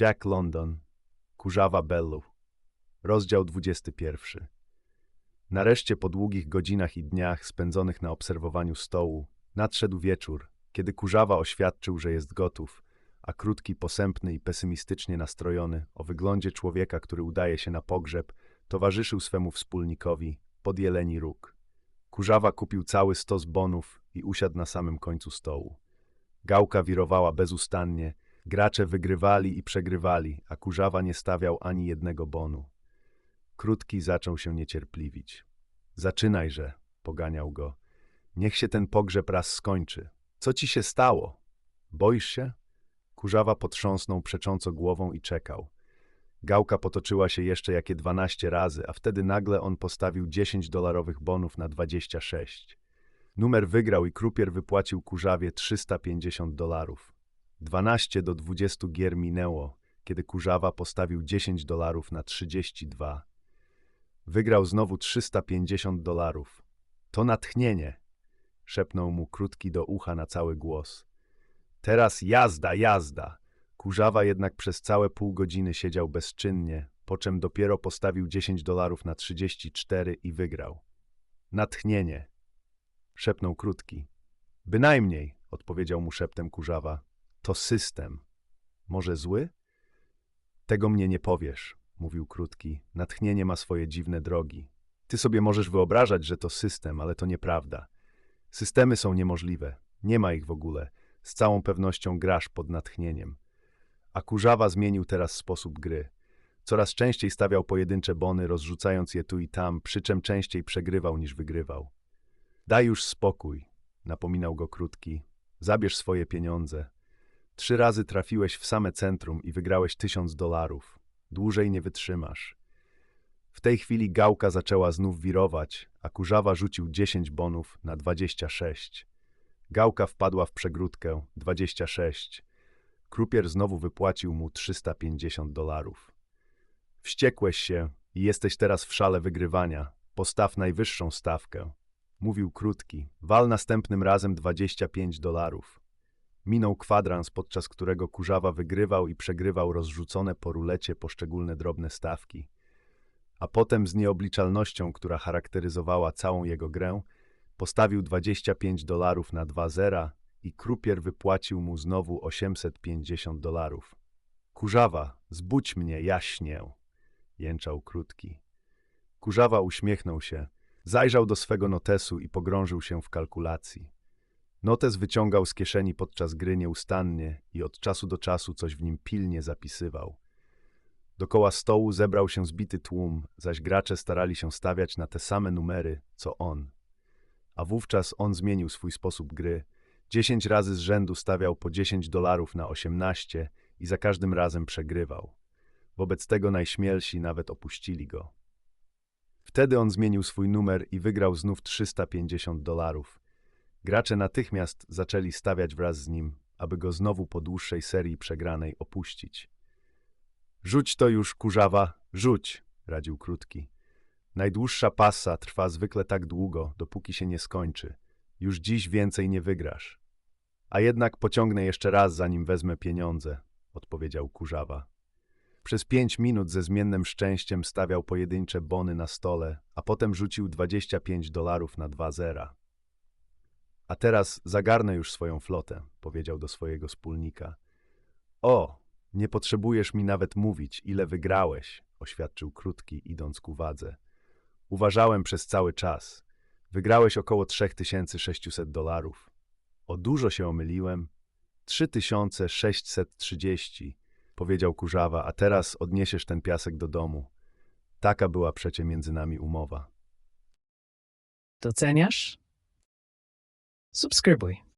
Jack London, Kurzawa Bellu. Rozdział 21. Nareszcie po długich godzinach i dniach spędzonych na obserwowaniu stołu, nadszedł wieczór, kiedy Kurzawa oświadczył, że jest gotów, a krótki, posępny i pesymistycznie nastrojony, o wyglądzie człowieka, który udaje się na pogrzeb, towarzyszył swemu wspólnikowi pod jeleni róg. Kurzawa kupił cały stos bonów i usiadł na samym końcu stołu. Gałka wirowała bezustannie, gracze wygrywali i przegrywali, a Kurzawa nie stawiał ani jednego bonu. Krótki zaczął się niecierpliwić. Zaczynajże, poganiał go. Niech się ten pogrzeb raz skończy. Co ci się stało? Boisz się? Kurzawa potrząsnął przecząco głową i czekał. Gałka potoczyła się jeszcze jakie dwanaście razy, a wtedy nagle on postawił 10 dolarowych bonów na 26. Numer wygrał i krupier wypłacił Kurzawie 350 dolarów. 12 do 20 gier minęło, kiedy Kurzawa postawił 10 dolarów na 32. Wygrał znowu 350 dolarów. To natchnienie, szepnął mu krótki do ucha na cały głos. Teraz jazda, jazda. Kurzawa jednak przez całe pół godziny siedział bezczynnie, po czym dopiero postawił 10 dolarów na 34 i wygrał. Natchnienie, szepnął krótki. Bynajmniej, odpowiedział mu szeptem kurzawa. To system. Może zły? Tego mnie nie powiesz, mówił krótki. Natchnienie ma swoje dziwne drogi. Ty sobie możesz wyobrażać, że to system, ale to nieprawda. Systemy są niemożliwe. Nie ma ich w ogóle. Z całą pewnością grasz pod natchnieniem. A kurzawa zmienił teraz sposób gry. Coraz częściej stawiał pojedyncze bony, rozrzucając je tu i tam, przy czym częściej przegrywał niż wygrywał. Daj już spokój, napominał go krótki. Zabierz swoje pieniądze. Trzy razy trafiłeś w same centrum i wygrałeś tysiąc dolarów. Dłużej nie wytrzymasz. W tej chwili gałka zaczęła znów wirować, a kurzawa rzucił 10 bonów na 26. Gałka wpadła w przegródkę 26. Krupier znowu wypłacił mu 350 dolarów. Wściekłeś się i jesteś teraz w szale wygrywania. Postaw najwyższą stawkę. Mówił krótki. Wal następnym razem 25 dolarów. Minął kwadrans, podczas którego kurzawa wygrywał i przegrywał rozrzucone po rulecie poszczególne drobne stawki. A potem z nieobliczalnością, która charakteryzowała całą jego grę, postawił 25 dolarów na dwa zera i krupier wypłacił mu znowu 850 dolarów. Kurzawa, zbudź mnie, jaśnię, jęczał krótki. Kurzawa uśmiechnął się, zajrzał do swego notesu i pogrążył się w kalkulacji. Notes wyciągał z kieszeni podczas gry nieustannie i od czasu do czasu coś w nim pilnie zapisywał. Dokoła stołu zebrał się zbity tłum, zaś gracze starali się stawiać na te same numery, co on. A wówczas on zmienił swój sposób gry. Dziesięć razy z rzędu stawiał po 10 dolarów na 18 i za każdym razem przegrywał. Wobec tego najśmielsi nawet opuścili go. Wtedy on zmienił swój numer i wygrał znów 350 dolarów. Gracze natychmiast zaczęli stawiać wraz z nim, aby go znowu po dłuższej serii przegranej opuścić. Rzuć to już, kurzawa, rzuć, radził krótki. Najdłuższa pasa trwa zwykle tak długo, dopóki się nie skończy. Już dziś więcej nie wygrasz. A jednak pociągnę jeszcze raz, zanim wezmę pieniądze, odpowiedział kurzawa. Przez pięć minut ze zmiennym szczęściem stawiał pojedyncze bony na stole, a potem rzucił 25 dolarów na dwa zera. A teraz zagarnę już swoją flotę, powiedział do swojego wspólnika. O, nie potrzebujesz mi nawet mówić, ile wygrałeś, oświadczył krótki, idąc ku wadze. Uważałem przez cały czas. Wygrałeś około 3600 dolarów. O dużo się omyliłem. 3630, powiedział kurzawa, a teraz odniesiesz ten piasek do domu. Taka była przecie między nami umowa. Doceniasz? subscrebui.